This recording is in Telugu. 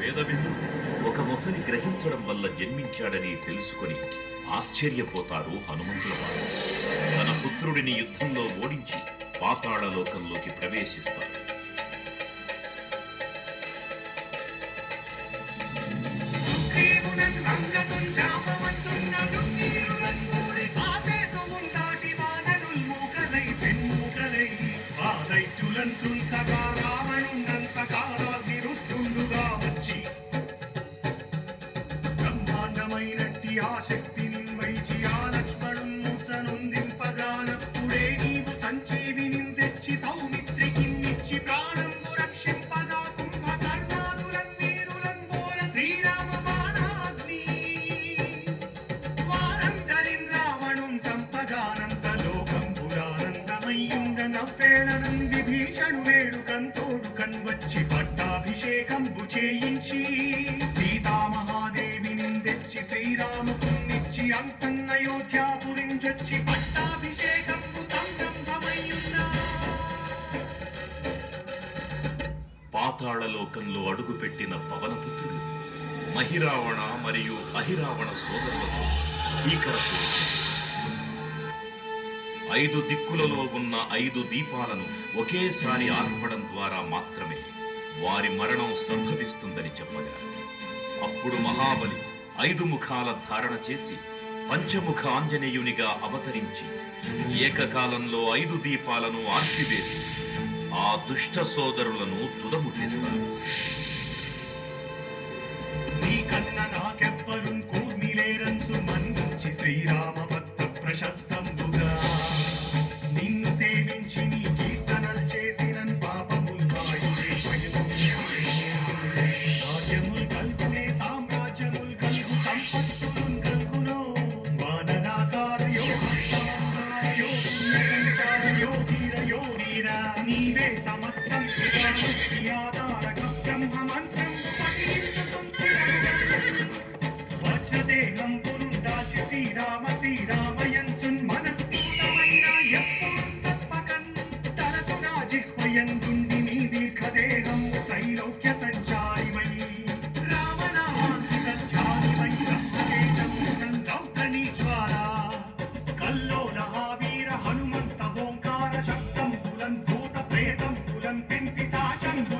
వేదవిందు. ఒక మొసని గ్రహించడం వల్ల జన్మించాడని తెలుసుకొని ఆశ్చర్యపోతారు హనుమంతుల వారు. తన పుత్రుడిని యుద్ధంలో ఓడించి పాతాళలోకంలోకి ప్రవేశిస్తారు. ప్రవేశిస్తారు బ్రహ్మాండమైనట్టి వేడుకంతోడు కన్వచ్చి పట్టాభిషేకంబు చేయించి సీతామహాదేవిని శ్రీరాముకున్నిచ్చి అంతన్నయోధ్యాపురించొచ్చి పట్టాభిషేకంబు సంరంభమయ్యున్నా పాతాళ లోకంలో అడుగుపెట్టిన పవనపుత్రుడు మహిరావణ మరియు అహిరావణ సోదరులతో భీకరపు ఐదు దిక్కులలో ఉన్న ఐదు దీపాలను ఒకేసారి ఆర్పడం ద్వారా మాత్రమే వారి మరణం సంభవిస్తుందని చెప్పగా అప్పుడు మహాబలి ఐదు ముఖాల ధారణ చేసి పంచముఖ ఆంజనేయునిగా అవతరించి ఏకకాలంలో ఐదు దీపాలను ఆర్పివేసి ఆ దుష్ట సోదరులను తుదముట్టిస్తారు. శ్రీరామ బ్రహ్మమంత్రం వజ్రదేహం పురుందాచి శ్రీరామ శ్రీరామయంచున్ మనఃపూతమైన ఎప్పుడుం తప్పకన్ తరచుగా జిహ్వయందుండి I got it.